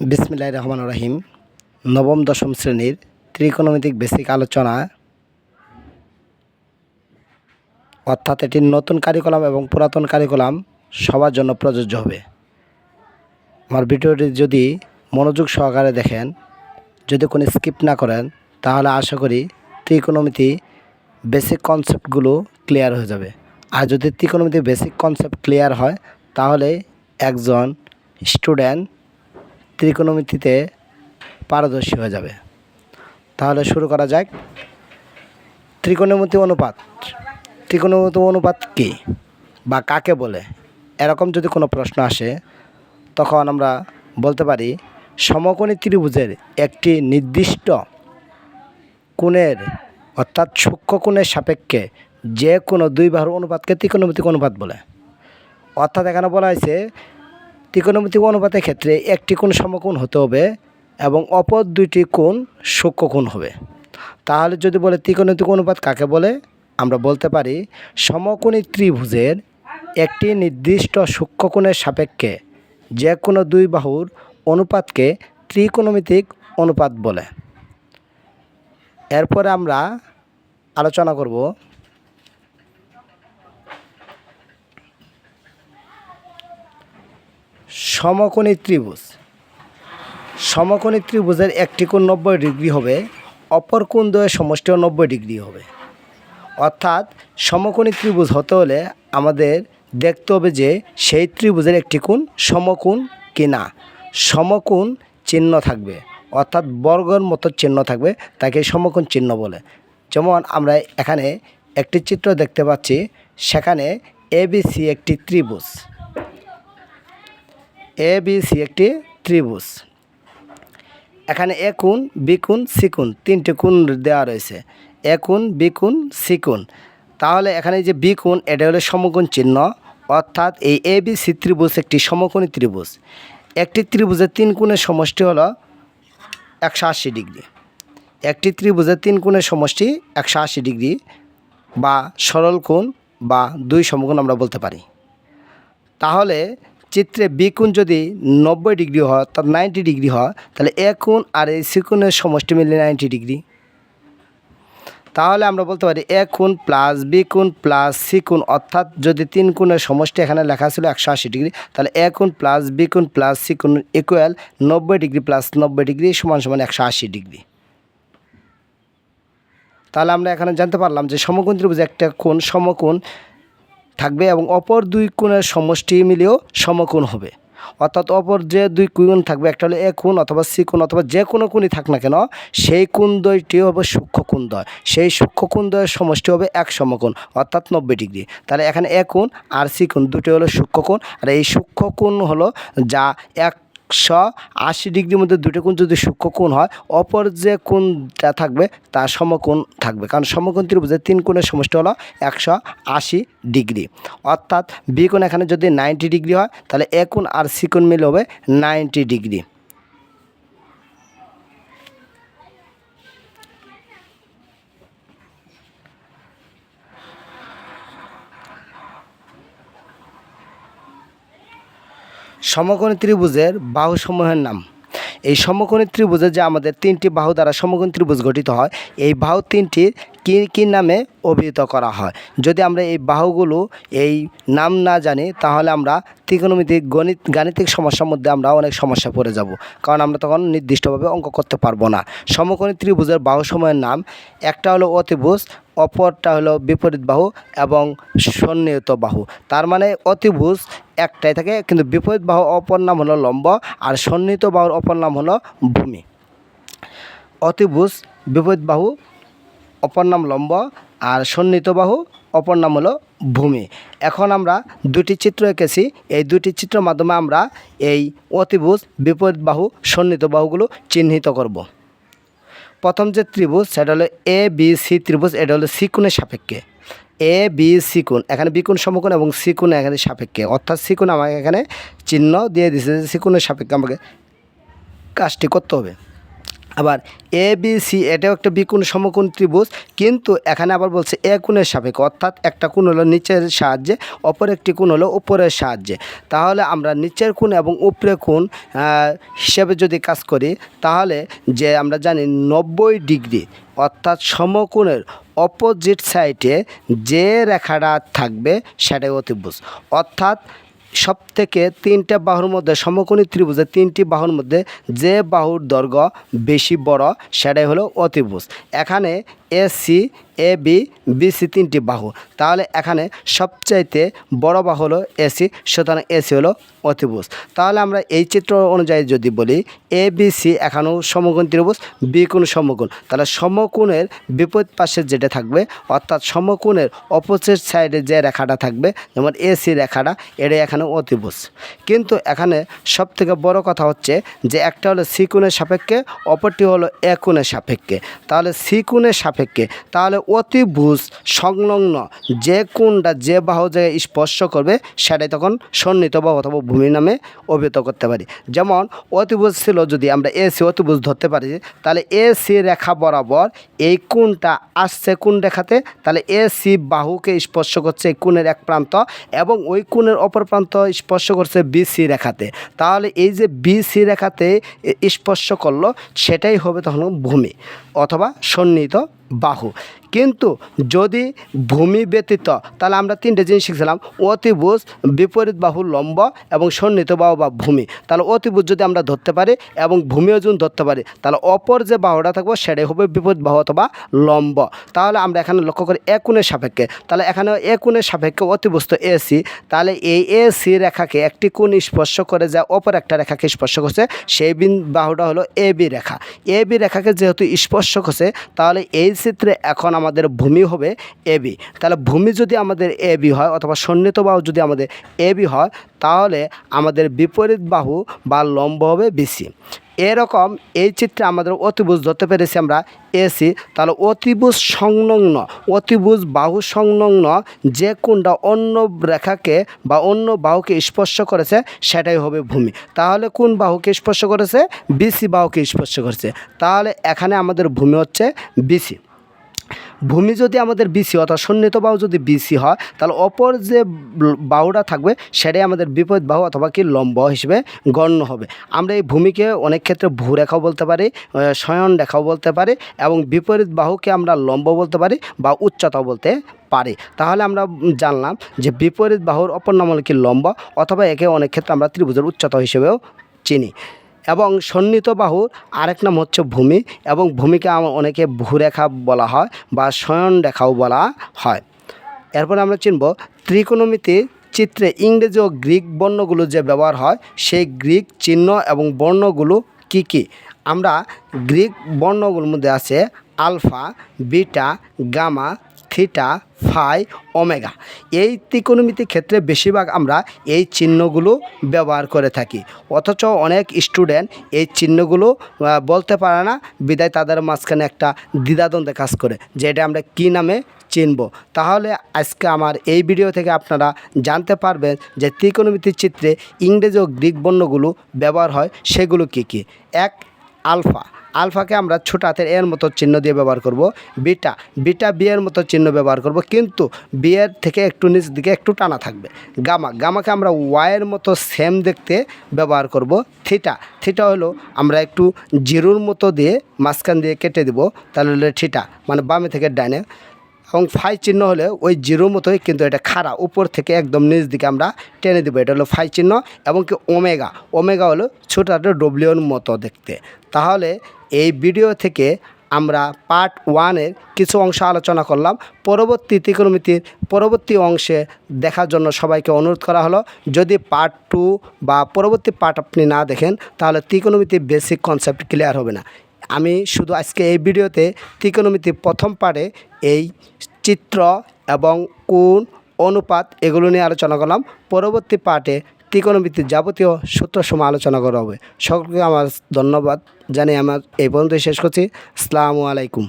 বিসমিল্লাহ রহমান রহিম। নবম, দশম শ্রেণির ত্রিকোণমিতিক বেসিক আলোচনা। অর্থাৎ এটি নতুন কারিকুলাম এবং পুরাতন কারিকুলাম, সবার জন্য প্রযোজ্য হবে। আমার ভিডিওটি যদি মনোযোগ সহকারে দেখেন, যদি কোনো স্কিপ না করেন, তাহলে আশা করি ত্রিকোণমিতি বেসিক কনসেপ্টগুলো ক্লিয়ার হয়ে যাবে। আর যদি ত্রিকোণমিতি বেসিক কনসেপ্ট ক্লিয়ার হয়, তাহলে একজন স্টুডেন্ট ত্রিকোণমিতিতে পারদর্শী হয়ে যাবে। তাহলে শুরু করা যাক। ত্রিকোণমিতি অনুপাত। ত্রিকোণমিতি অনুপাত কী বা কাকে বলে? এরকম যদি কোনো প্রশ্ন আসে, তখন আমরা বলতে পারি, সমকোণী ত্রিভুজের একটি নির্দিষ্ট কোণের, অর্থাৎ সূক্ষ্ম কোণের সাপেক্ষে যে কোনো দুই বাহুর অনুপাতকে ত্রিকোণমিতিক অনুপাত বলে। অর্থাৎ এখানে বলা হয়েছে ত্রিকোণমিতিক অনুপাতের ক্ষেত্রে একটি কোণ সমকোণ হতে হবে এবং অপর দুইটি কোণ সূক্ষ্ম কোণ হবে। তাহলে যদি বলে ত্রিকোণমিতিক অনুপাত কাকে বলে? আমরা বলতে পারি সমকোণী ত্রিভুজের একটি নির্দিষ্ট সূক্ষ্ম কোণের সাপেক্ষে যে কোনো দুই বাহুর অনুপাতকে ত্রিকোণমিতিক অনুপাত বলে। এরপরে আমরা আলোচনা করব সমকোণী ত্রিভুজ। সমকোণী ত্রিভুজের একটি কোণ নব্বই ডিগ্রি হবে, অপর কোণ দ্বয়ের সমষ্টিও নব্বই ডিগ্রি হবে। অর্থাৎ সমকোণী ত্রিভুজ হতে হলে আমাদের দেখতে হবে যে সেই ত্রিভুজের একটি কোণ সমকোণ কিনা সমকোণ চিহ্ন থাকবে, অর্থাৎ বর্গর মতো চিহ্ন থাকবে, তাকে সমকোণ চিহ্ন বলে। যেমন আমরা এখানে একটি চিত্র দেখতে পাচ্ছি, সেখানে এবিসি একটি ত্রিভুজ। এ বি সি একটি ত্রিভুজ। এখানে এ কোণ বি কোণ কোণ, তিনটি কোণ দেওয়া রয়েছে। এ কোণ বি কোণ তাহলে এখানে যে বি কোণ, এটা হলো সমকোণ চিহ্ন। অর্থাৎ এই এ বি সি ত্রিভুজ একটি সমকোণী ত্রিভুজ। একটি ত্রিভুজের তিন কোণের সমষ্টি হলো একশো আশি ডিগ্রি। একটি ত্রিভুজের তিন কোণের সমষ্টি একশো আশি ডিগ্রি বা সরল কোণ বা দুই সমকোণ আমরা বলতে পারি। তাহলে চিত্রে বি কোণ যদি নব্বই ডিগ্রি হয় অর্থাৎ নাইনটি ডিগ্রি হয়, তাহলে এ কোণ আর এই সি কোণের সমষ্টি মিলে নাইনটি ডিগ্রি। তাহলে আমরা বলতে পারি এ কোণ প্লাস বি কোণ প্লাস সি কোণ, অর্থাৎ যদি তিন কোণের সমষ্টি এখানে লেখা ছিল একশো আশি ডিগ্রি, তাহলে এ কোণ প্লাস বি কোণ প্লাস সি কোণ ইকুয়াল নব্বই ডিগ্রি প্লাস নব্বই ডিগ্রি সমান সমান একশো আশি ডিগ্রি। তাহলে আমরা এখানে জানতে পারলাম যে সমকোণ ত্রিভুজ একটা কোণ, সমকোণ থাকবে এবং অপর দুই কোণের সমষ্টি মিলেও সমকোণ হবে। অর্থাৎ অপর যে দুই কোণ থাকবে, একটা হলো এ কোণ অথবা সি কোণ অথবা যে কোনো কোণই থাক না কেন, সেই কোণ দ্বয়টি হবে সূক্ষ্ম কোণ দ্বয় সেই সূক্ষ্ম কোণ দ্বয়ের সমষ্টি হবে এক সমকোণ, অর্থাৎ নব্বই ডিগ্রি। তাহলে এখানে এ কোণ আর সি কোণ দুটি হলো সূক্ষ্ম কোণ। আর এই সূক্ষ্ম কোণ হলো যা একশো আশি ডিগ্রির মধ্যে দুটো কোণ যদি সূক্ষ্ম কোণ হয়, অপর যে কোণটা থাকবে, তার সমকোণ থাকবে। কারণ সমকোণ ত্রিভুজে তিন কোণের সমষ্টি হলো একশো আশি ডিগ্রি। অর্থাৎ বি কোণ এখানে যদি নাইনটি ডিগ্রি হয়, তাহলে এ কোণ আর সি কোণ মিলে হবে নাইনটি ডিগ্রি। সমকোণী ত্রিভুজের বাহুসমূহের নাম। এই সমকোণী ত্রিভুজে যে আমাদের তিনটি বাহু দ্বারা সমকোণী ত্রিভুজ গঠিত হয়, এই বাহু তিনটি কী কী নামে অভিহিত করা হয়? যদি আমরা এই বাহুগুলো, এই নাম না জানি, তাহলে আমরা ত্রিকোণমিতিক গণিত, গাণিতিক সমস্যার মধ্যে আমরা অনেক সমস্যা পড়ে যাব। কারণ আমরা তখন নির্দিষ্টভাবে অঙ্ক করতে পারব না। সমকোণী ত্রিভুজের বাহুসমূহের নাম, একটা হলো অতিভুজ অপরটা হলো বিপরীত বাহু এবং সন্নিহিত বাহু। তার মানে অতিভুজ একটাই থাকে, কিন্তু বিপরীত বাহু অপর নাম হলো লম্ব আর সন্নিহিত বাহুর অপর নাম হলো ভূমি। অতিভুজ, বিপরীত বাহু, অপর নাম লম্ব আর সন্নিহিত বাহু, অপর নাম হলো ভূমি। এখন আমরা দুটি চিত্র এঁকেছি। এই দুটি চিত্রের মাধ্যমে আমরা এই অতিভুজ, বিপরীত বাহু, সন্নিহিত বাহুগুলো চিহ্নিত করব। প্রথম যে ত্রিভুজ, সেটা হলো এ বি সি ত্রিভুজ, এটা হলো সি কোণের সাপেক্ষে। এ বি সি কোণ এখানে বিকুণ, সমকোণ এবং সি কোণ এখানে সাপেক্ষে। অর্থাৎ সি কোণ আমাকে এখানে চিহ্ন দিয়ে দিয়েছে যে সি কোণের সাপেক্ষে আমাকে কাজটি করতে হবে। আবার এ বি সি এটাও একটা বিকোণ সমকোণ ত্রিভুজ, কিন্তু এখানে আবার বলছে এ কোণের সাপেক্ষে, অর্থাৎ একটা কোণ হলো নিচের সাহায্যে, অপর একটি কোণ হলো উপরের সাহায্যে। তাহলে আমরা নিচের কোণ এবং উপরের কোণ হিসেবে যদি কাজ করি, তাহলে যে আমরা জানি নব্বই ডিগ্রি, অর্থাৎ সমকোণের অপোজিট সাইডে যে রেখাটা থাকবে, সেটাই অতিভুজ। অর্থাৎ সব থেকে তিনটা বাহুর মধ্যে, সমকোণী ত্রিভুজের তিনটি বাহুর মধ্যে যে বাহুর দৈর্ঘ্য বেশি বড়, সেটাই হলো অতিভুজ। এখানে A, C, A, B BC তিনটি বাহু। তাহলে এখানে সবচাইতে বড় বাহু হলো এসি সুতরাং এসি হলো অতিভুজ। তাহলে আমরা এই চিত্র অনুযায়ী যদি বলি, এ, বি, সি এখানেও সমকোণ ত্রিভুজ, বি সমকোণ। তাহলে সমকোণের বিপরীত পাশে যেটা থাকবে, অর্থাৎ সমকোণের অপোজিট সাইডে যে রেখাটা থাকবে, যেমন এসি রেখাটা এটা এখানে অতিভুজ। কিন্তু এখানে সবথেকে বড় কথা হচ্ছে যে একটা হলো সি সাপেক্ষে, অপরটি হলো এ সাপেক্ষে। তাহলে সি কোণের সাপেক্ষে তাহলে অতিভুজ সংলগ্ন যে কোনটা যে বাহু জায়গায় স্পর্শ করবে, সেটাই তখন সন্নিহিত বাহু অথবা ভূমি নামে অভিহিত করতে পারি। যেমন, অতিভুজ ছিল যদি আমরা এ সি অতিভুজ ধরতে পারি, তাহলে এ সি রেখা বরাবর এই কোনটা আসছে কোন রেখাতে, তাহলে এ সি বাহুকে স্পর্শ করছে এই কোণের এক প্রান্ত এবং ওই কোণের অপর প্রান্ত স্পর্শ করছে বিসি রেখাতে। তাহলে এই যে বিসি রেখাতে স্পর্শ করল, সেটাই হবে তখন ভূমি অথবা সন্নিহিত বাহু কিন্তু যদি ভূমি ব্যতীত, তাহলে আমরা তিনটে জিনিস শিখছিলাম, অতিভুজ, বিপরীত বাহু লম্ব এবং সন্নিহিত বাহু বা ভূমি। তাহলে অতিভুজ যদি আমরা ধরতে পারি এবং ভূমিও যদি ধরতে পারি, তাহলে অপর যে বাহুটা থাকব সেটাই হবে বিপরীত বাহু অথবা লম্ব। তাহলে আমরা এখানে লক্ষ্য করি একুণের সাপেক্ষে। তাহলে এখানে একুণের সাপেক্ষে অতিবস্তু এসি তাহলে এই এসি রেখাকে একটি কোণ স্পর্শ করে যা অপর একটা রেখাকে স্পর্শ করছে, সেই বিন বাহুটা হলো A B Rekha. A B রেখাকে যেহেতু স্পর্শ করছে তাহলে এই চিত্রে এখন আমাদের ভূমি হবে এ, বি। তাহলে ভূমি যদি আমাদের এ, বি হয় অথবা সন্নিহিত বাহু যদি আমাদের এ, বি হয়, তাহলে আমাদের বিপরীত বাহু বা লম্ব হবে বিসি এরকম এই চিত্রে আমাদের অতিভুজ ধরতে পেরেছি আমরা এসি তাহলে অতিভুজ সংলগ্ন, অতিভুজ বাহু সংলগ্ন যে কোনটা অন্য রেখাকে বা অন্য বাহুকে স্পর্শ করেছে, সেটাই হবে ভূমি। তাহলে কোন বাহুকে স্পর্শ করেছে? বিসি বাহুকে স্পর্শ করেছে। তাহলে এখানে আমাদের ভূমি হচ্ছে বিসি ভূমি যদি আমাদের বিসি অর্থাৎ সন্নিহিত বাহু যদি বিসি হয়, তাহলে অপর যে বাহুটা থাকবে, সেটাই আমাদের বিপরীত বাহু অথবা কি লম্ব হিসেবে গণ্য হবে। আমরা এই ভূমিকে অনেক ক্ষেত্রে ভূরেখাও বলতে পারি শয়ন রেখাও বলতে পারি এবং বিপরীত বাহুকে আমরা লম্ব বলতে পারি বা উচ্চতাও বলতে পারি। তাহলে আমরা জানলাম যে বিপরীত বাহুর অপর নাম হল কি লম্ব অথবা একে অনেক ক্ষেত্রে আমরা ত্রিভুজের উচ্চতা হিসেবেও চিনি। এবং সন্নিহিত বাহুর আরেক নাম হচ্ছে ভূমি এবং ভূমিকে অনেকে ভূরেখা বলা হয় বা শয়ন রেখাও বলা হয়। এরপর আমরা চিনব ত্রিকোণমিতি চিত্রে ইংরেজি ও গ্রিক বর্ণগুলো যে ব্যবহার হয়, সেই গ্রিক চিহ্ন এবং বর্ণগুলো কি কি? আমরা গ্রিক বর্ণগুলোর মধ্যে আছে alpha, beta, gamma theta, phi, omega. এই ত্রিকোণমিতির ক্ষেত্রে বেশিরভাগ আমরা এই চিহ্নগুলো ব্যবহার করে থাকি। অথচ অনেক স্টুডেন্ট এই চিহ্নগুলো বলতে পারে না। বিদায় তাদের মাঝখানে একটা দ্বিধাদ্বন্দ্বে কাজ করে, যে এটা আমরা কী নামে চিনব। তাহলে আজকে আমার এই ভিডিও থেকে আপনারা জানতে পারবেন যে ত্রিকোণমিতির চিত্রে ইংরেজি ও গ্রিক বর্ণগুলো ব্যবহার হয়, সেগুলো কি কি? এক, আলফা। আলফাকে আমরা ছোট হাতের এর মতো চিহ্ন দিয়ে ব্যবহার করব, বিটা বিটা বিয়ের মতো চিহ্ন ব্যবহার করব, কিন্তু বিয়ের থেকে একটু নিচ দিকে একটু টানা থাকবে। গামা, গামাকে আমরা ওয়াইয়ের মতো সেম দেখতে ব্যবহার করব, থিটা থিটা হলো আমরা একটু জিরুর মতো দিয়ে মাঝখান দিয়ে কেটে দেব, তাহলে হলো থিটা মানে বামে থেকে ডাইনে এবং ফাই চিহ্ন হলে ওই জিরো মতোই কিন্তু এটা খাড়া, উপর থেকে একদম নিচ দিকে আমরা টেনে দেবো। এটা হলো ফাই চিহ্ন এবং কি ওমেগা। ওমেগা হলো ছোটো একটা ডব্লিউর মতো দেখতে। তাহলে এই ভিডিও থেকে আমরা পার্ট ওয়ানের কিছু অংশ আলোচনা করলাম। পরবর্তী ত্রিকোণমিতির পরবর্তী অংশে দেখার জন্য সবাইকে অনুরোধ করা হলো। যদি পার্ট টু বা পরবর্তী পার্ট আপনি না দেখেন, তাহলে ত্রিকোণমিতির বেসিক কনসেপ্ট ক্লিয়ার হবে না। আমি শুধু আজকে এই ভিডিওতে ত্রিকোণমিতির প্রথম পারে এই চিত্র এবং কোন অনুপাত এগুলো নিয়ে আলোচনা করলাম। পরবর্তী পার্টে ত্রিকোণমিতির যাবতীয় সূত্র সময় আলোচনা করা হবে। সকলকে আমার ধন্যবাদ জানিয়ে আমার এই পর্যন্তই শেষ করছি। আসসালামু আলাইকুম।